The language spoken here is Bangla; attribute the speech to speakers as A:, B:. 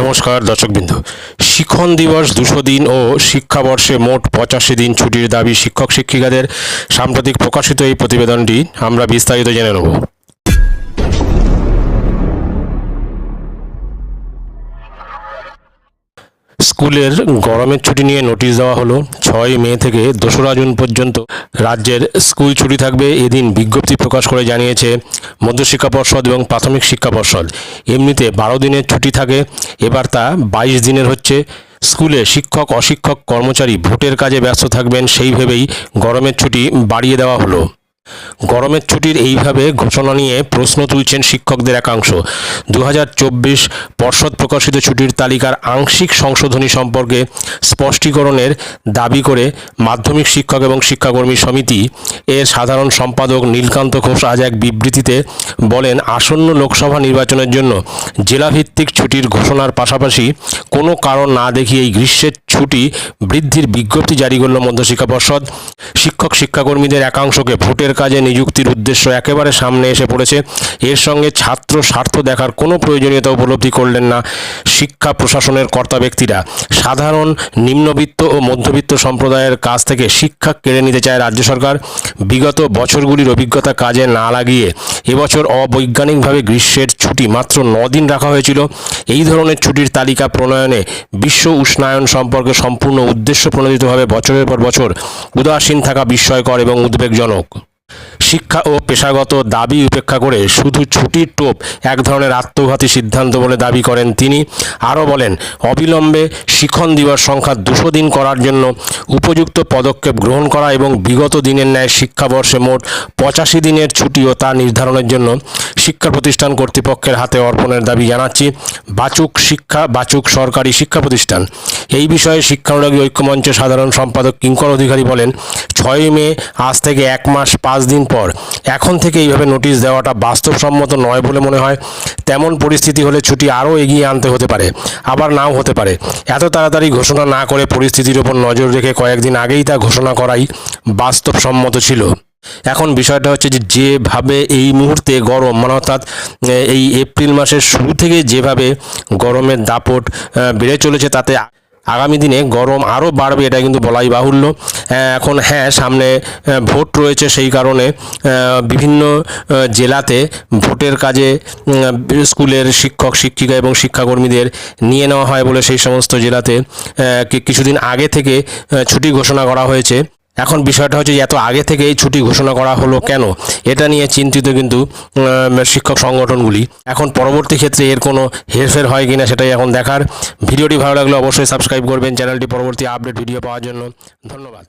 A: নমস্কার, দর্শকবৃন্দ। শিক্ষণ দিবস দুশো দিন ও শিক্ষাবর্ষে মোট পঁচাশি দিন ছুটির দাবি শিক্ষক শিক্ষিকাদের সাম্প্রতিক প্রকাশিত এই প্রতিবেদনটি আমরা বিস্তারিত জেনে নেব। স্কুলের গরমের ছুটি নিয়ে নোটিশ দেওয়া হলো, ছয় মে থেকে দোসরা জুন পর্যন্ত রাজ্যের স্কুল ছুটি থাকবে এদিন বিজ্ঞপ্তি প্রকাশ করে জানিয়েছে মধ্যশিক্ষা পর্ষদ এবং প্রাথমিক শিক্ষা পর্ষদ। এমনিতে বারো দিনের ছুটি থাকে, এবার তা বাইশ দিনের হচ্ছে। স্কুলে শিক্ষক, অশিক্ষক, কর্মচারী ভোটের কাজে ব্যস্ত থাকবেন, সেই ভেবেই গরমের ছুটি বাড়িয়ে দেওয়া হলো। গরমের ছুটির এইভাবে ঘোষণা নিয়ে প্রশ্ন তুলছেন শিক্ষকদের একাংশ। দু হাজার চব্বিশ পর্ষদ প্রকাশিত ছুটির তালিকার আংশিক সংশোধনী সম্পর্কে স্পষ্টীকরণের দাবি করে মাধ্যমিক শিক্ষক এবং শিক্ষাকর্মী সমিতি এর সাধারণ সম্পাদক নীলকান্ত ঘোষ আজ এক বিবৃতিতে বলেন, আসন্ন লোকসভা নির্বাচনের জন্য জেলাভিত্তিক ছুটির ঘোষণার পাশাপাশি কোনো কারণ না দেখিয়ে এই গ্রীষ্মের ছুটি বৃদ্ধির বিজ্ঞপ্তি জারি করল মধ্যশিক্ষা পর্ষদ। শিক্ষক শিক্ষাকর্মীদের একাংশকে ভোটের কাজে নিযুক্তির উদ্দেশ্য একেবারে সামনে এসে পড়েছে। এর সঙ্গে ছাত্র স্বার্থ দেখার কোনো প্রয়োজনীয়তা উপলব্ধি করলেন না শিক্ষা প্রশাসনের কর্তা ব্যক্তিরা। সাধারণ নিম্নবিত্ত ও মধ্যবিত্ত সম্প্রদায়ের কাছ থেকে শিক্ষা কেড়ে নিতে চায় রাজ্য সরকার। বিগত বছরগুলির অভিজ্ঞতা কাজে না লাগিয়ে এবছর অবৈজ্ঞানিকভাবে গ্রীষ্মের ছুটি মাত্র দিন রাখা হয়েছিল। এই ধরনের ছুটির তালিকা প্রণয়নে বিশ্ব উষ্ণায়ন সম্পর্কে সম্পূর্ণ উদ্দেশ্য প্রণোদিতভাবে বছরের পর বছর উদাসীন থাকা বিস্ময়কর এবং উদ্বেগজনক। শিক্ষা ও পেশাগত দাবি উপেক্ষা করে শুধু ছুটির টোপ এক ধরনের আত্মঘাতী সিদ্ধান্ত বলে দাবি করেন তিনি। আরও বলেন, অবিলম্বে শিখন দিবস সংখ্যা দুশো দিন করার জন্য উপযুক্ত পদক্ষেপ গ্রহণ করা এবং বিগত দিনের ন্যায় শিক্ষাবর্ষে মোট পঁচাশি দিনের ছুটি ও তা নির্ধারণের জন্য শিক্ষা প্রতিষ্ঠান কর্তৃপক্ষের হাতে অর্পণের দাবি জানাচ্ছি। বাচুক শিক্ষা, বাচুক সরকারি শিক্ষা প্রতিষ্ঠান। এই বিষয়ে শিক্ষানুরাগী ঐক্যমঞ্চের সাধারণ সম্পাদক কিঙ্কর অধিকারী বলেন ছয়ই মে আজ থেকে এক মাস পাঁচ দিন পর। এখন থেকে এইভাবে নোটিশ দেওয়াটা বাস্তবসম্মত নয় বলে মনে হয়। তেমন পরিস্থিতি হলে ছুটি আরও এগিয়ে আনতে হতে পারে। আবার নাও হতে পারে। এত তাড়াতাড়ি ঘোষণা না করে পরিস্থিতির ওপর নজর রেখে কয়েকদিন আগেই তা ঘোষণা করাই বাস্তবসম্মত ছিল। এখন বিষয়টা হচ্ছে যে, যেভাবে এই মুহূর্তে গরম মানে অর্থাৎ এই এপ্রিল মাসের শুরু থেকে যেভাবে গরমের দাপট বেড়ে চলেছে তাতে আগামী দিনে গরম আরও বাড়বে, এটা কিন্তু বলাই বাহুল্য। এখন হ্যাঁ সামনে ভোট রয়েছে সেই কারণে বিভিন্ন জেলাতে ভোটের কাজে স্কুলের শিক্ষক, শিক্ষিকা এবং শিক্ষাকর্মীদের নিয়ে নেওয়া হয় বলে সেই সমস্ত জেলাতে কিছুদিন আগে থেকে ছুটি ঘোষণা করা হয়েছে। এখন বিষয়টা হচ্ছে এত আগে থেকে এই ছুটি ঘোষণা করা হলো কেন? এটা নিয়ে চিন্তিত কিন্তু শিক্ষক সংগঠনগুলি। এখন পরবর্তী ক্ষেত্রে এর কোনো হেরফের হয় কিনা সেটাই এখন দেখার। ভিডিওটি ভালো লাগলে অবশ্যই সাবস্ক্রাইব করবেন। চ্যানেলটি পরবর্তী আপডেট ভিডিও পাওয়ার জন্য ধন্যবাদ।